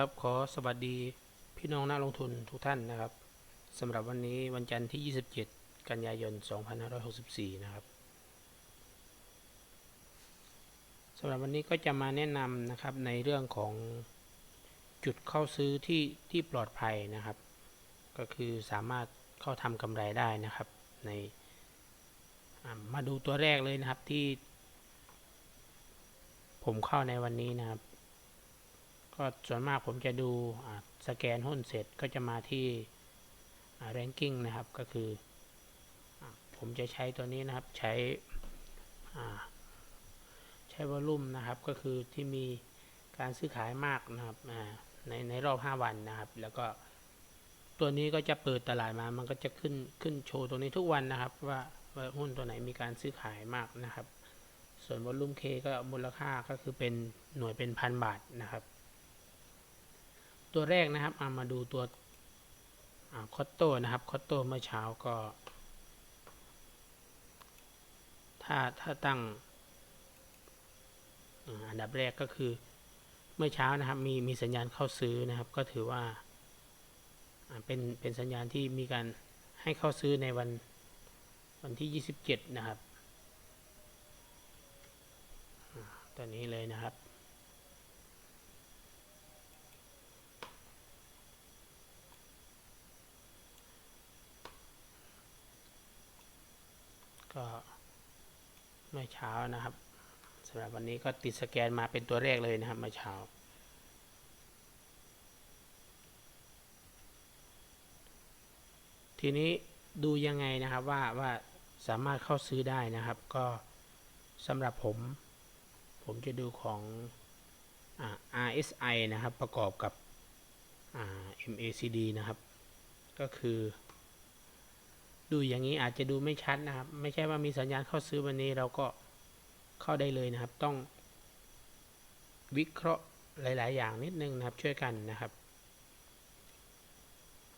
ครับขอสวัสดีพี่น้องนักลงทุนทุกท่านนะครับสำหรับวันนี้วันจันทร์ที่ 27 กันยายน 2564 นะครับสำหรับวันนี้ก็จะมาแนะนำนะครับในเรื่องของจุดเข้าซื้อที่ที่ปลอดภัยนะครับ ก็คือสามารถเข้าทำกำไรได้นะครับในมาดูตัวแรกเลยนะครับที่ ผมเข้าในวันนี้นะครับ ก็ส่วนมากผมจะดูสแกนหุ้นเสร็จก็จะมาที่แรงกิ้งนะครับ ก็คืออผมจะใช้ตัวนี้นะครับ ใช้ใช้วอลลุ่มนะครับ ก็คือที่มีการซื้อขายมากนะครับในในรอบ 5 วันนะครับ แล้วก็ตัวนี้ก็จะเปิดตลาดมา มันก็จะขึ้นขึ้นโชว์ตรงนี้ทุกวันนะครับ ว่าว่าหุ้นตัวไหนมีการซื้อขายมากนะครับ ส่วนวอลลุ่มเคก็มูลค่าก็คือเป็นหน่วยเป็นพันบาทนะครับ ตัวแรกนะครับเอามาดูตัวคอตโต้นะครับคอตโต้เมื่อเช้าก็ ถ้าถ้าตั้งอันดับแรกก็คือเมื่อเช้านะครับมีมีสัญญาณเข้าซื้อนะครับ ก็ถือว่าเป็นเป็นสัญญาณที่มีการให้เข้าซื้อในวันวันที่ 27 นะครับตัวนี้เลยนะครับ ก็เมื่อเช้านะครับสำหรับวันนี้ก็ติดสแกนมาเป็นตัวแรกเลยนะครับเมื่อเช้า ทีนี้ดูยังไงนะครับว่าว่าสามารถเข้าซื้อได้นะครับ ก็สำหรับผม ผมจะดูของอ RSI นะครับประกอบกับ MACD นะครับ ก็คือ ดูอย่างนี้อาจจะดูไม่ชัดนะครับ ไม่ใช่ว่ามีสัญญาณเข้าซื้อวันนี้เราก็เข้าได้เลยนะครับ ต้องวิเคราะห์หลาย ๆ อย่างนิดนึงนะครับ ช่วยกันนะครับ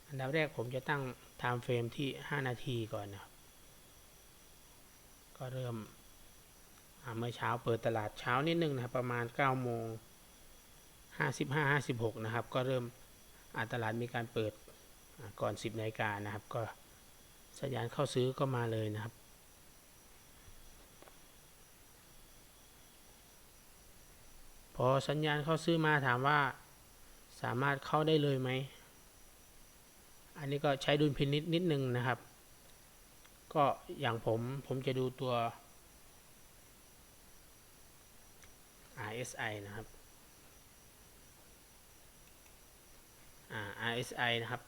อันดับแรกผมจะตั้ง time frame ที่ 5 นาทีก่อนนะครับ ก็เริ่มเมื่อเช้าเปิดตลาดเช้านิดนึงนะครับ ประมาณ9โมง55 56 นะครับ ก็เริ่มอตลาดมีการเปิดก่อน 10นาฬิกานะครับ ก็ สัญญาณเข้าซื้อก็มาเลยนะครับ พอสัญญาณเข้าซื้อมาถามว่า สามารถเข้าได้เลยไหม อันนี้ก็ใช้ดุลพินิษนิดนึงนะครับ ก็อย่างผมผมจะดูตัว RSI นะครับ RSI นะครับ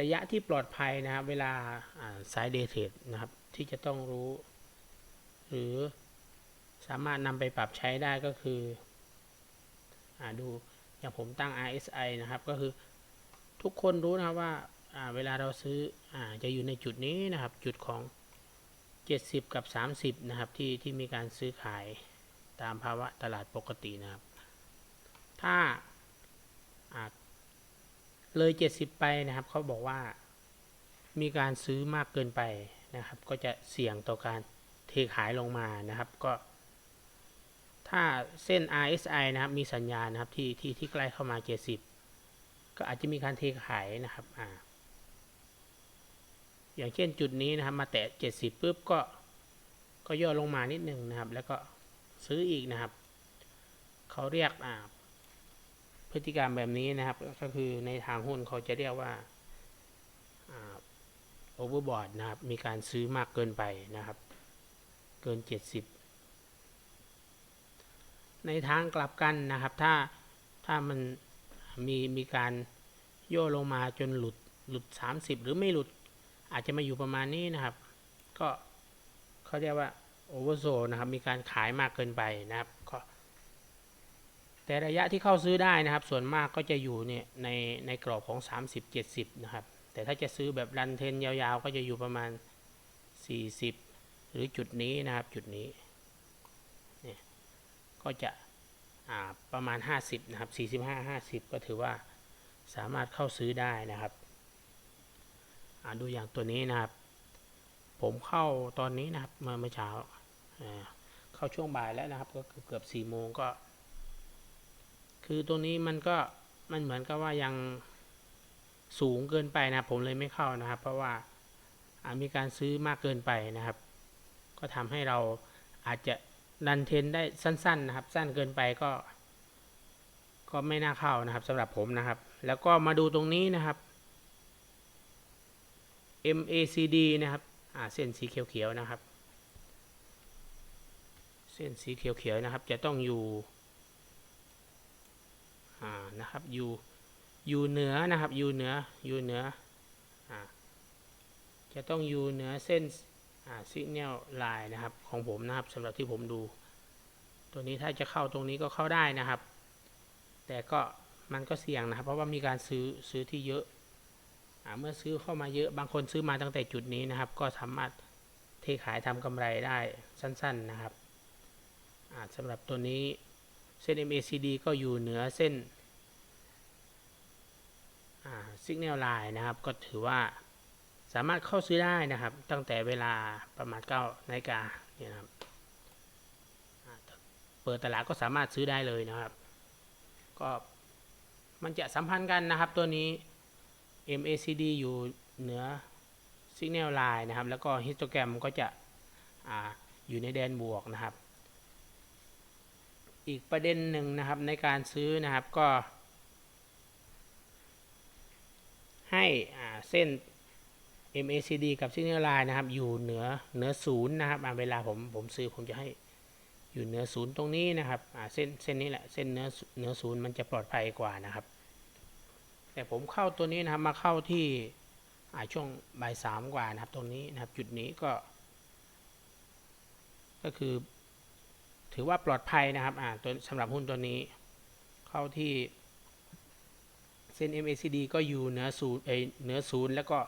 ระยะที่ปลอดภัยนะครับ เวลาสายเดย์เทรดนะครับ ที่จะต้องรู้ หรือสามารถนำไปปรับใช้ได้ก็คืออดูอย่างผมตั้ง RSI นะครับ ก็คือทุกคนรู้นะครับว่าเวลาเราซื้ออจะอยู่ในจุดนี้นะครับ จุดของ 70 กับ 30 นะครับ ที่ที่มีการซื้อขายตามภาวะตลาดปกตินะครับ ถ้า เลย 70 ไปนะครับเขาบอกว่า มีการซื้อมากเกินไปนะครับ ก็จะเสี่ยงต่อการเทขายลงมานะครับ ก็ ถ้าเส้น RSI นะครับ มีสัญญาณนะครับที่ที่ที่ใกล้เข้ามา 70 ก็อาจจะมีการเทขายนะครับอ่าอย่างเช่นจุดนี้นะครับ มาแตะ 70ปุ๊บก็ก็ย่อลงมานิดนึงนะครับ แล้วก็ซื้ออีกนะครับ เขาเรียกอ่า พฤติกรรมแบบนี้นะครับ ก็คือในทางหุ้นเขาจะเรียกว่าโอเวอร์บอร์ดนะครับ มีการซื้อมากเกินไปนะครับ เกิน 70 ในทางกลับกันนะครับ ถ้าถ้ามันมีมีการโย่ลงมาจนหลุดหลุด 30 หรือไม่หลุดอาจจะมาอยู่ประมาณนี้นะครับ ก็เขาเรียกว่าโอเวอร์โซนะครับ มีการขายมากเกินไปนะครับ แต่ระยะที่เข้าซื้อได้นะครับ ส่วนมากก็จะอยู่เนี่ยในในกรอบของ 30 70 นะครับ แต่ถ้าจะซื้อแบบรันเทนยาวๆ ก็จะอยู่ประมาณ 40 หรือจุดนี้นะครับจุดนี้เนี่ยก็จะประมาณ 50 นะครับ 45 50 ก็ถือว่าสามารถเข้าซื้อได้นะครับดูอย่างตัวนี้นะครับ ผมเข้าตอนนี้นะครับเมื่อเช้าเข้าช่วงบ่ายแล้วนะครับ ก็เกือบ4โมงก็ คือตรงนี้มันก็มันเหมือนกับว่ายังสูงเกินไปนะผมเลยไม่เข้านะครับ เพราะว่ามีการซื้อมากเกินไปนะครับ ก็ทำให้เราอาจจะดันเทนได้สั้น ๆนะครับ สั้นเกินไปก็ ก็ไม่น่าเข้านะครับสำหรับผมนะครับ แล้วก็มาดูตรงนี้นะครับ MACD นะครับเส้นสีเขียวๆนะครับ เส้นสีเขียวๆนะครับ จะต้องอยู่ นะครับอยู่อยู่เหนือนะครับอยู่เหนืออยู่เหนืออ่าจะต้องอยู่เหนือเส้นอ่า signal line นะครับของผมนะครับสำหรับที่ผมดู ตัวนี้ถ้าจะเข้าตรงนี้ก็เข้าได้นะครับ แต่ก็มันก็เสี่ยงนะครับ เพราะว่ามีการซื้อซื้อที่เยอะอ่าเมื่อซื้อเข้ามาเยอะบางคนซื้อมาตั้งแต่จุดนี้นะครับ ก็สามารถเทขายทำกำไรได้สั้น ๆนะครับอ่าสำหรับตัวนี้เส้น MACD ก็อยู่เหนือเส้น สิกแนลไลน์นะครับ ก็ถือว่าสามารถเข้าซื้อได้นะครับ ตั้งแต่เวลาประมาณ9นาฬิกาเนี่ยนะครับเปิดตลาดก็สามารถซื้อได้เลยนะครับ ก็มันจะสัมพันธ์กันนะครับตัวนี้ MACD อยู่เหนือ Signal Line นะครับ แล้วก็ Histogram ก็จะออยู่ในแดนบวกนะครับ อีกประเด็นหนึ่งนะครับในการซื้อนะครับก็ ให้เส้น MACD กับ Signal Line นะครับ อยู่เหนือเหนือศูนย์นะครับเวลาผมผมซื้อผมจะให้อยู่เหนือศูนย์ตรงนี้นะครับเส้นเส้นนี้แหละเส้นเหนือเหนือศูนย์มันจะปลอดภัยกว่านะครับ แต่ผมเข้าตัวนี้นะครับมาเข้าที่ช่วงบ่ายสามกว่านะครับตรงนี้นะครับจุดนี้ก็ ก็คือ ถือว่าปลอดภัยนะครับตัวสำหรับหุ้นตัวนี้ เข้าที่ ส้น MACD ก็อยู่เหนือศูนย์เอยเหนือศูนย์แล้วก็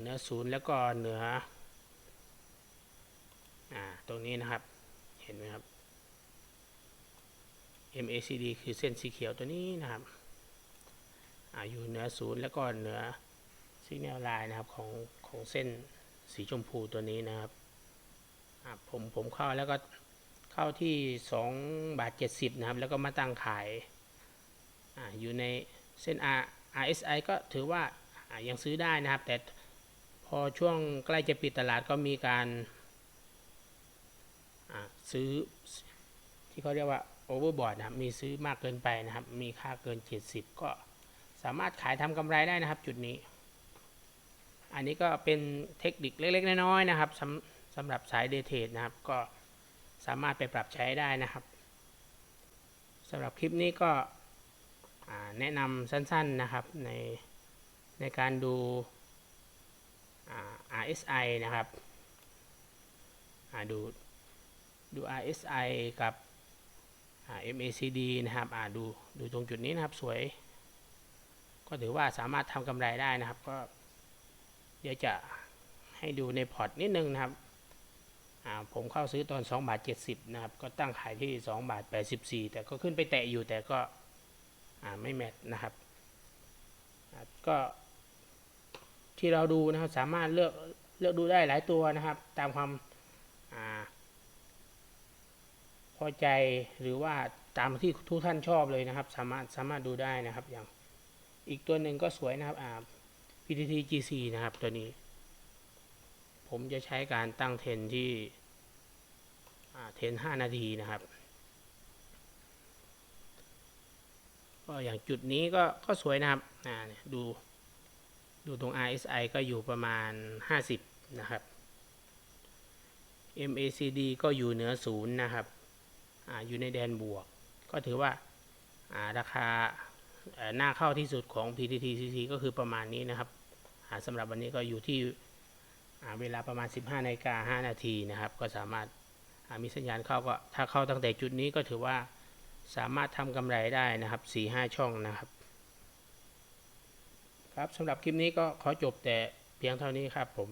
เหนือศูนย์แล้วก็เหนืออ่าตรงนี้นะครับเห็นไหมครับ MACD คือเส้นสีเขียวตัวนี้นะครับอาอยู่เหนือศูนย์แล้วก็เหนือ Signal Line นะครับของของเส้นสีชมพูตัวนี้นะครับอ่าผมผมเข้าแล้วก็ เข้าที่2บาท70 นะครับ แล้วก็มาตั้งขายออยู่ในเส้น R RSI ก็ถือว่ายังซื้อได้นะครับ แต่พอช่วงใกล้จะปิดตลาดก็มีการซื้อที่เขาเรียกว่า overbought นะครับมีซื้อมากเกินไปนะครับ มีค่าเกิน 70 ก็สามารถขายทำกำไรได้นะครับจุดนี้ อันนี้ก็เป็นเทคนิคเล็กๆน้อยๆนะครับสำสำหรับสายเดเทรดนะครับก็ สามารถไปปรับใช้ได้นะครับสำหรับคลิปนี้ก็แนะนำสั้นๆนะครับในในการดู RSI นะครับดูดู RSI กับ MACD นะครับดูดูตรงจุดนี้นะครับสวย ก็ถือว่าสามารถทำกำไรได้นะครับ ก็เดี๋ยวจะให้ดูในพอร์ตนิดนึงนะครับ ผมเข้าซื้อตอน2บาท70นะครับก็ตั้งขายที่2บาท84 แต่ก็ขึ้นไปแตะอยู่แต่ก็ไม่แมทนะครับก็ที่เราดูนะครับสามารถเลือกเลือกดูได้หลายตัวนะครับ ตามความอพอใจหรือว่าตามที่ทุกท่านชอบเลยนะครับ สามารถสามารถดูได้นะครับอย่างอีกตัวหนึ่งก็สวยนะครับ PTT GC นะครับตัวนี้ ผมจะใช้การตั้งเทนที่เทน5นาทีนะครับ ก็อย่างจุดนี้ก็ก็สวยนะครับดูดูตรง RSI ก็อยู่ประมาณ 50 นะครับ MACD ก็อยู่เหนือศูนย์นะครับออยู่ในแดนบวก ก็ถือว่าราคาหน้าเข้าที่สุดของ PTTCC ก็คือประมาณนี้นะครับสำหรับวันนี้ก็อยู่ที่ เวลาประมาณ 15นาฬิกา5นาทีนะครับ ก็สามารถมีสัญญาณเข้าก็ถ้าเข้าตั้งแต่จุดนี้ก็ถือว่าสามารถทำกำไรได้นะครับ4-5ช่องนะครับ ครับสำหรับคลิปนี้ก็ขอจบแต่เพียงเท่านี้ครับผม